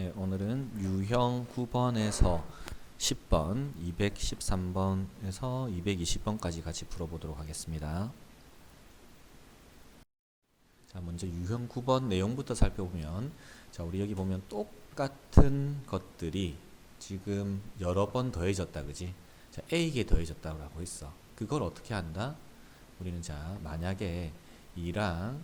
네, 오늘은 유형 9번에서 10번, 213번에서 220번까지 같이 풀어보도록 하겠습니다. 자, 먼저 유형 9번 내용부터 살펴보면, 자, 우리 여기 보면 똑같은 것들이 지금 여러 번 더해졌다, 그지? 자, A에 더해졌다고 하고 있어. 그걸 어떻게 한다? 우리는 자, 만약에 2랑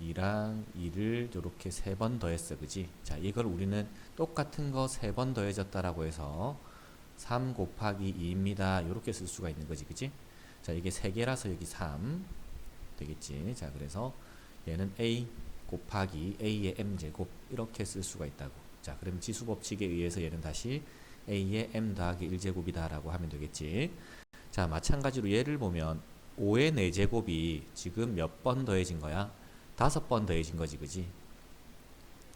2랑 2를 이렇게 세 번 더했어, 그지? 자, 이걸 우리는 똑같은 거 세 번 더해졌다라고 해서 3 곱하기 2입니다. 이렇게 쓸 수가 있는 거지, 그지? 자, 이게 세 개라서 여기 3 되겠지. 자, 그래서 얘는 a 곱하기 a의 m 제곱 이렇게 쓸 수가 있다고. 자, 그럼 지수 법칙에 의해서 얘는 다시 a의 m 더하기 1제곱이다 라고 하면 되겠지. 자, 마찬가지로 얘를 보면 5의 4제곱이 지금 몇 번 더해진 거야? 다섯 번 더해진 거지, 그지?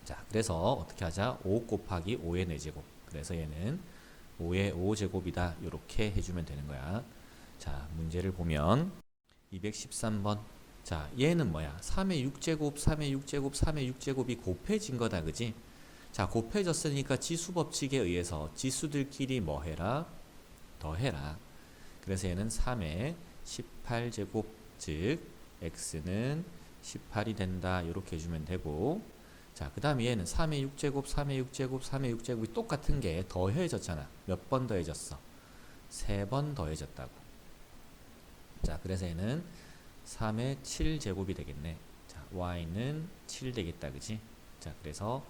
자, 그래서 어떻게 하자? 5 곱하기 5의 4제곱. 그래서 얘는 5의 5제곱이다. 이렇게 해주면 되는 거야. 자, 문제를 보면 213번. 자, 얘는 뭐야? 3의 6제곱, 3의 6제곱, 3의 6제곱이 곱해진 거다, 그지? 자, 곱해졌으니까 지수 법칙에 의해서 지수들끼리 뭐 해라? 더해라. 그래서 얘는 3의 18제곱, 즉 x는 18이 된다. 이렇게 해주면 되고 자, 그 다음에 얘는 3의 6제곱, 3의 6제곱, 3의 6제곱이 똑같은 게 더해졌잖아. 몇 번 더해졌어? 세 번 더해졌다고. 자, 그래서 얘는 3의 7제곱이 되겠네. 자, y는 7 되겠다. 그지? 자, 그래서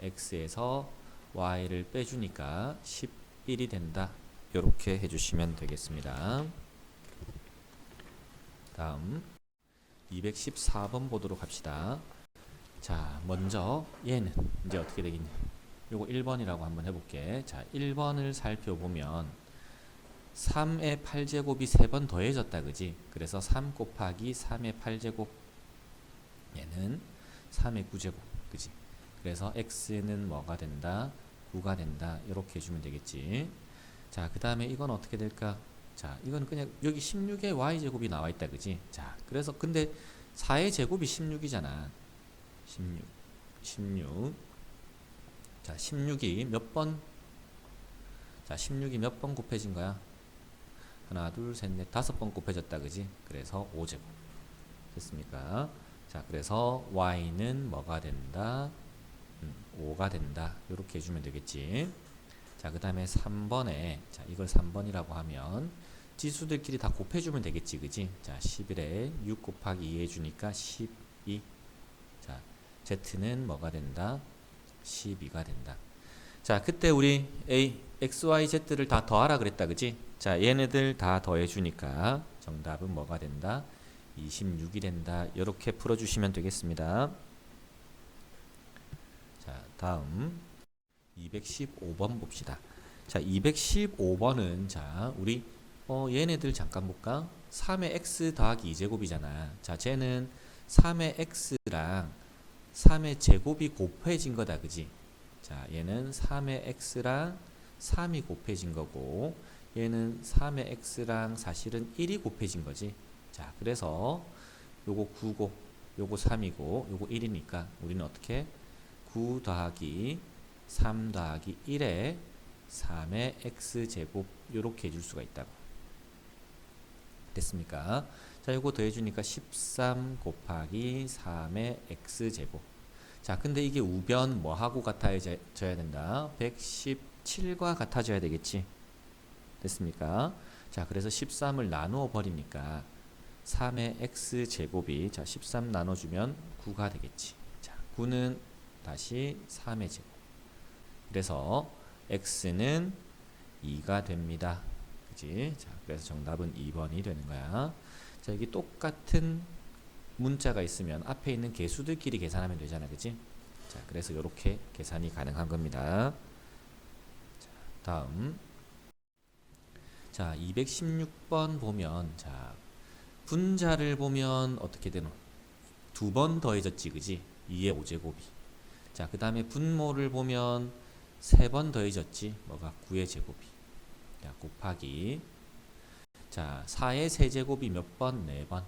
x에서 y를 빼주니까 11이 된다. 이렇게 해주시면 되겠습니다. 다음 214번 보도록 합시다. 자, 먼저 얘는 이제 어떻게 되겠냐? 요거 1번이라고 한번 해볼게. 자, 1번을 살펴보면 3의 8제곱이 3번 더해졌다, 그지? 그래서 3 곱하기 3의 8제곱 얘는 3의 9제곱, 그지? 그래서 x는 뭐가 된다? 9가 된다. 이렇게 해주면 되겠지. 자, 그 다음에 이건 어떻게 될까? 자, 이건 그냥 여기 16의 y제곱이 나와 있다, 그지? 자, 그래서 근데 4의 제곱이 16이잖아. 16, 16. 자, 16이 몇 번? 자, 16이 몇 번 곱해진 거야? 하나, 둘, 셋, 넷, 다섯 번 곱해졌다, 그지? 그래서 5제곱. 됐습니까? 자, 그래서 y는 뭐가 된다? 음, 5가 된다. 이렇게 해주면 되겠지. 자, 그 다음에 3번에, 자, 이걸 3번이라고 하면, 지수들끼리 다 곱해주면 되겠지, 그지? 자, 11에 6 곱하기 2 해주니까 12. 자, z는 뭐가 된다? 12가 된다. 자, 그때 우리 a, x, y, z를 다 더하라 그랬다, 그지? 자, 얘네들 다 더해주니까 정답은 뭐가 된다? 26이 된다. 이렇게 풀어주시면 되겠습니다. 자, 다음 215번 봅시다. 자, 215번은 자, 우리 어, 얘네들 잠깐 볼까? 3의 x 더하기 2제곱이잖아. 자, 쟤는 3의 x랑 3의 제곱이 곱해진 거다, 그지? 자, 얘는 3의 x랑 3이 곱해진 거고, 얘는 3의 x랑 사실은 1이 곱해진 거지. 자, 그래서 요거 9고, 요거 3이고, 요거 1이니까 우리는 어떻게? 9 더하기 3 더하기 1에 3의 x제곱 요렇게 해줄 수가 있다고. 됐습니까? 자, 요거 더해주니까 13 곱하기 3의 x제곱. 자, 근데 이게 우변 뭐하고 같아져야 된다? 117과 같아져야 되겠지? 됐습니까? 자, 그래서 13을 나누어 버리니까 3의 x제곱이 자, 13 나눠주면 9가 되겠지. 자, 9는 다시 3의 제곱. 그래서 x는 2가 됩니다. 그지? 자, 그래서 정답은 2번이 되는 거야. 자, 여기 똑같은 문자가 있으면 앞에 있는 개수들끼리 계산하면 되잖아. 그지? 자, 그래서 이렇게 계산이 가능한 겁니다. 자, 다음. 자, 216번 보면 자, 분자를 보면 어떻게 되노? 두 번 더해졌지, 그지? 2의 5제곱이. 자, 그 다음에 분모를 보면 세 번 더해졌지. 뭐가 9의 제곱이. 자, 곱하기. 자, 4의 세제곱이 몇 번? 4번.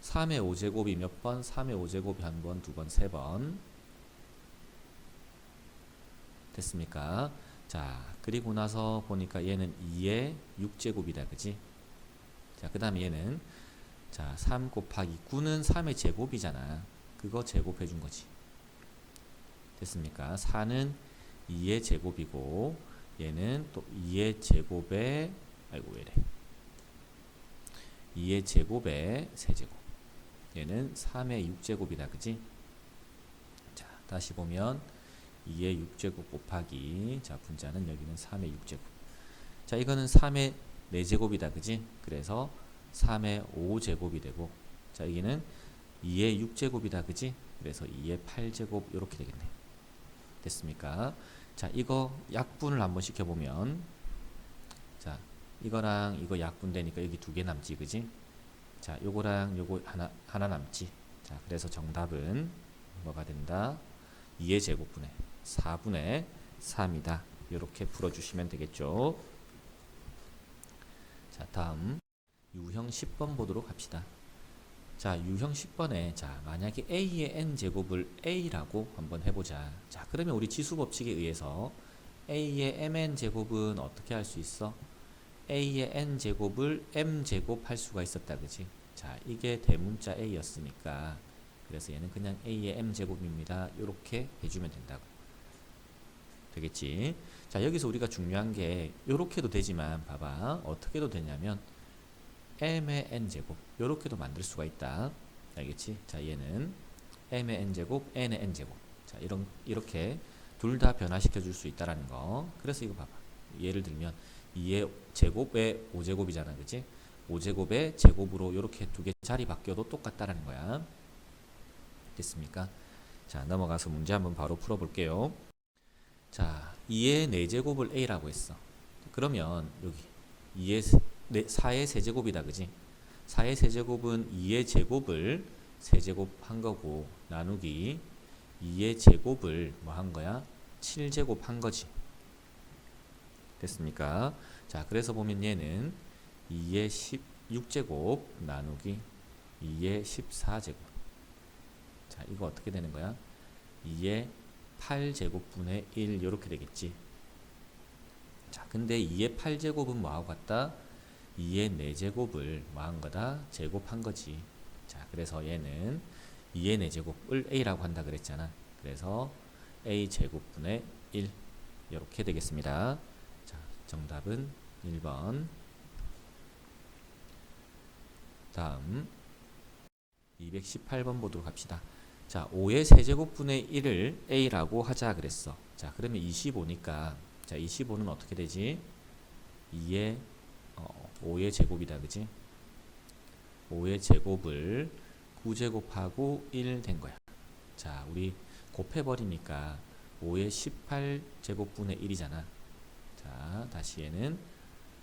3의 5제곱이 몇 번? 3의 5제곱이 한 번, 두 번, 세 번. 됐습니까? 자, 그리고 나서 보니까 얘는 2의 6제곱이다. 그지? 자, 그 다음에 얘는 자, 3 곱하기 9는 3의 제곱이잖아. 그거 제곱해 준 거지. 됐습니까? 4는 2의 제곱이고 얘는 또 2의 제곱에 아이고 왜래 2의 제곱에 세제곱 얘는 3의 6제곱이다 그지? 자 다시 보면 2의 6제곱 곱하기 자 분자는 여기는 3의 6제곱 자 이거는 3의 4제곱이다 그지? 그래서 3의 5제곱이 되고 자 여기는 2의 6제곱이다 그지? 그래서 2의 8제곱 이렇게 되겠네 됐습니까? 자 이거 약분을 한번 시켜보면 자 이거랑 이거 약분 되니까 여기 두 개 남지 그지? 자 요거랑 요거 하나 하나 남지 자 그래서 정답은 뭐가 된다? 2의 제곱분의 4분의 3이다 이렇게 풀어주시면 되겠죠 자 다음 유형 10번 보도록 합시다 자, 유형 10번에 자, 만약에 a의 n 제곱을 a라고 한번 해보자. 자, 그러면 우리 지수 법칙에 의해서 a의 mn 제곱은 어떻게 할 수 있어? a의 n 제곱을 m 제곱 할 수가 있었다, 그지? 자, 이게 대문자 a였으니까 그래서 얘는 그냥 a의 m 제곱입니다. 이렇게 해주면 된다고. 되겠지? 자, 여기서 우리가 중요한 게 이렇게도 되지만 봐봐 어떻게도 되냐면 m의 n 제곱. 요렇게도 만들 수가 있다. 알겠지? 자 얘는 m의 n 제곱 n의 n 제곱. 자 이런 이렇게 둘 다 변화시켜 줄 수 있다라는 거. 그래서 이거 봐봐. 예를 들면 2의 제곱의 5제곱이잖아 그지 5제곱의 제곱으로 요렇게 두 개 자리 바뀌어도 똑같다라는 거야. 됐습니까? 자 넘어가서 문제 한번 바로 풀어 볼게요. 자 2의 4제곱을 a라고 했어. 그러면 여기 2의 네, 4의 세제곱이다 그지? 4의 세제곱은 2의 제곱을 세제곱 한 거고 나누기 2의 제곱을 뭐 한 거야? 7제곱 한 거지. 됐습니까? 자 그래서 보면 얘는 2의 16제곱 나누기 2의 14제곱. 자 이거 어떻게 되는 거야? 2의 8제곱분의 1 이렇게 되겠지. 자 근데 2의 8제곱은 뭐하고 같다 2의 4제곱을 뭐한 거다? 제곱한 거지. 자, 그래서 얘는 2의 4제곱을 a라고 한다 그랬잖아. 그래서 a 제곱분의 1 이렇게 되겠습니다. 자, 정답은 1번. 다음 218번 보도록 합시다. 자, 5의 세제곱분의 1을 a라고 하자 그랬어. 자, 그러면 25니까 자, 25는 어떻게 되지? 2의 어, 5의 제곱이다 그지? 5의 제곱을 9제곱하고 1 된 거야. 자 우리 곱해버리니까 5의 18제곱분의 1이잖아. 자 다시 얘는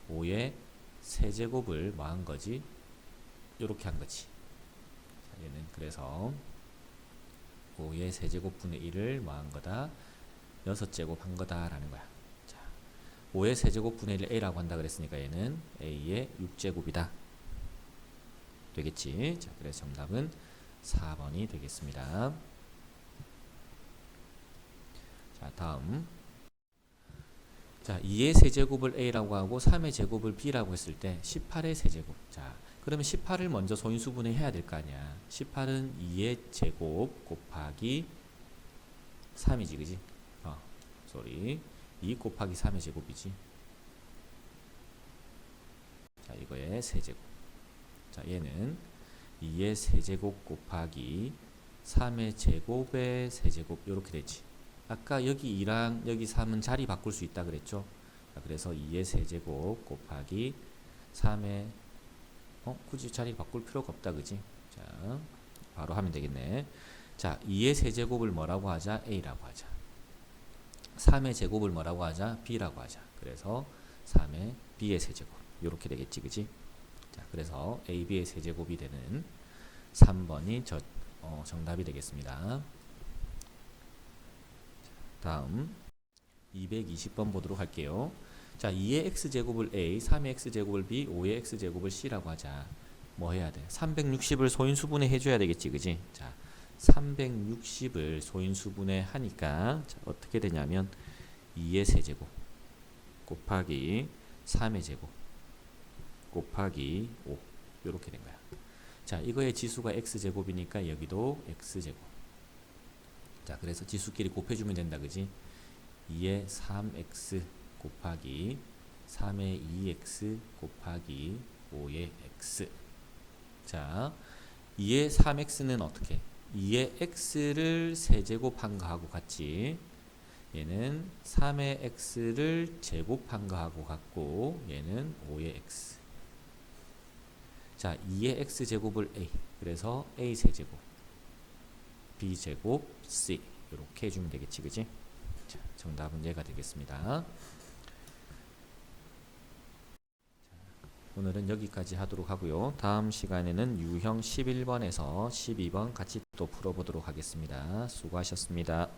5의 세제곱을 뭐한 거지? 요렇게 한 거지. 자, 얘는 그래서 5의 세제곱분의 1을 뭐한 거다? 6제곱 한 거다 라는 거야 5의 세제곱 분의 1 a라고 한다 그랬으니까 얘는 a의 6제곱이다. 되겠지? 자, 그래서 정답은 4번이 되겠습니다. 자, 다음. 자, 2의 세제곱을 a라고 하고 3의 제곱을 b라고 했을 때 18의 세제곱. 자, 그러면 18을 먼저 소인수분해 해야 될 거 아니야. 18은 2의 제곱 곱하기 3이지, 그지? 어, 쏘리. 2 곱하기 3의 제곱이지. 자, 이거의 세제곱. 자, 얘는 2의 세제곱 곱하기 3의 제곱의 세제곱 이렇게 되지. 아까 여기 2랑 여기 3은 자리 바꿀 수 있다 그랬죠. 자, 그래서 2의 세제곱 곱하기 3의 어, 굳이 자리 바꿀 필요가 없다 그지? 자, 바로 하면 되겠네. 자, 2의 세제곱을 뭐라고 하자? a라고 하자. 3의 제곱을 뭐라고 하자? b라고 하자. 그래서 3의 b의 세제곱. 이렇게 되겠지, 그지? 자, 그래서 a, b의 세제곱이 되는 3번이 저, 어, 정답이 되겠습니다. 다음 220번 보도록 할게요. 자, 2의 x제곱을 a, 3의 x제곱을 b, 5의 x제곱을 c라고 하자. 뭐 해야 돼? 360을 소인수분해 해줘야 되겠지, 그지? 자, 360을 소인수분해 하니까 자, 어떻게 되냐면 2의 세제곱 곱하기 3의 제곱 곱하기 5 이렇게 된 거야. 자, 이거의 지수가 x제곱이니까 여기도 x제곱. 자, 그래서 지수끼리 곱해주면 된다, 그지? 2의 3x 곱하기 3의 2x 곱하기 5의 x. 자, 2의 3x는 어떻게? 2의 x를 세제곱한 거하고 같지. 얘는 3의 x를 제곱한 거하고 같고 얘는 5의 x. 자, 2의 x 제곱을 a. 그래서 a 세제곱 b 제곱 c 이렇게 해주면 되겠지, 그지? 자, 정답은 얘가 되겠습니다. 오늘은 여기까지 하도록 하고요. 다음 시간에는 유형 11번에서 12번 같이 또 풀어보도록 하겠습니다. 수고하셨습니다.